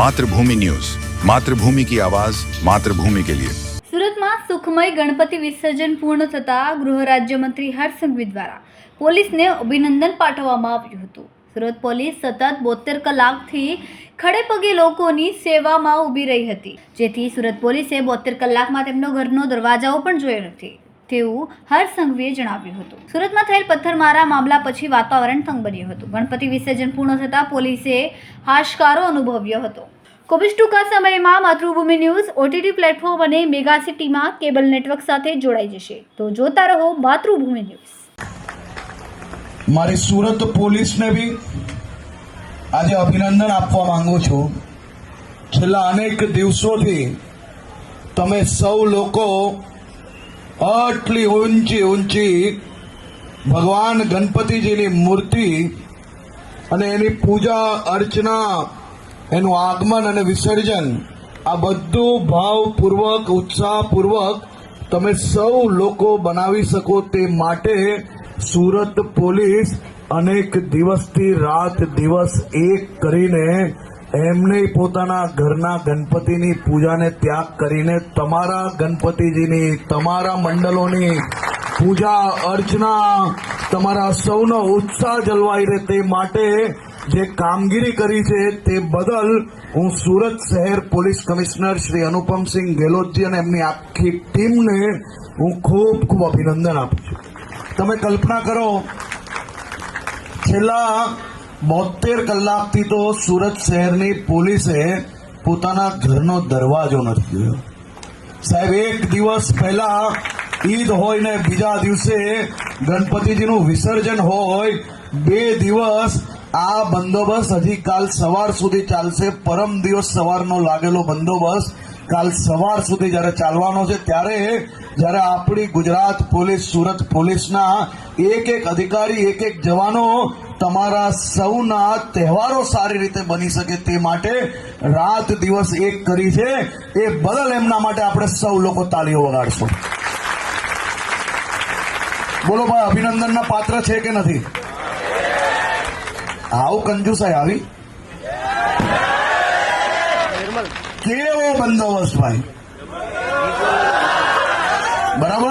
Mathrubhumi news. Mathrubhumi કી આવાઝ માતૃભૂમિ કે લિયે. સુરતમાં સુખમય ગણપતિ વિસર્જન પૂર્ણ થતા ગૃહ રાજ્યમંત્રી હર્ષસંઘવી દ્વારા પોલીસને અભિનંદન પાઠવવામાં આવ્યું હતું. સુરત પોલીસ સતત બોતેર કલાકથી ખડે પગે લોકોની સેવામાં ઊભી રહી હતી. જેથી સુરત પોલીસે બોતેર કલાકમાં તેમનો ઘરનો દરવાજાઓ પણ જોયો નથી. તેવું હરસંઘવીએ જણાવ્યું હતું. સુરતમાં થયેલ પથ્થરમારા મામલા પછી વાતાવરણ તંગ બન્યું હતું. ગણપતિ વિસર્જન પૂર્ણ થતાં પોલીસે હાશકારો અનુભવ્યો હતો. ખૂબ ટૂંકા સમયમાં માતૃભૂમિ ન્યૂઝ, ઓટીટી પ્લેટફોર્મ અને મેગા સિટીમાં કેબલ નેટવર્ક સાથે જોડાઈ જશે. તો જોતા રહો માતૃભૂમિ ન્યૂઝ. મારી સુરત પોલીસને બી આજે અભિનંદન આપવા માંગુ છું. છેલ્લા અનેક દિવસોથી તમે સૌ લોકો આટલી ઊંચી ઊંચી ભગવાન ગણપતિજીની મૂર્તિ અને એની પૂજા, અર્ચના, એનું આગમન અને વિસર્જન, આ બધું ભાવપૂર્વક, ઉત્સાહપૂર્વક તમે સૌ લોકો બનાવી શકો તે માટે સુરત પોલીસ અનેક દિવસથી રાત દિવસ એક કરીને એમને પોતાના ઘરના ગણપતિની પૂજાને ત્યાગ કરીને તમારા ગણપતિજીની, તમારા મંડળોની પૂજા, અર્ચના, તમારા સૌનો ઉત્સાહ જળવાઈ રહે તે માટે જે કામગીરી કરી છે તે બદલ હું સુરત શહેર પોલીસ કમિશનર શ્રી અનુપમસિંહ ગેહલોતજી અને એમની આખી ટીમને હું ખૂબ ખૂબ અભિનંદન આપું છું. તમે કલ્પના કરો, છેલ્લા બોતેર કલાકથી તો સુરત શહેરની પોલીસે પોતાના ઘરનો દરવાજો નથી જોયો. સાહેબ, એક દિવસ પહેલા ઈદ હોય ને બીજા દિવસે ગણપતિજીનું વિસર્જન હોય, બે દિવસ આ બંદોબસ્ત હજી કાલ સવાર સુધી ચાલશે. પરમ દિવસ સવારનો લાગેલો બંદોબસ્ત કાલ સવાર સુધી જ્યારે ચાલવાનો છે, ત્યારે જ્યારે આપણી ગુજરાત પોલીસ, સુરત પોલીસના એક એક અધિકારી, એક એક જવાનો તમારા સૌના તહેવારો સારી રીતે બની શકે તે માટે રાત દિવસ એક કરી છે. એ બદલ એમના માટે આપણે સૌ લોકો તાળીઓ વગાડશું. બોલો ભાઈ, અભિનંદનના પાત્ર છે કે નથી? આવું કંજુસાઈ આવી? કેવો બંદોબસ્ત ભાઈ? બરાબર?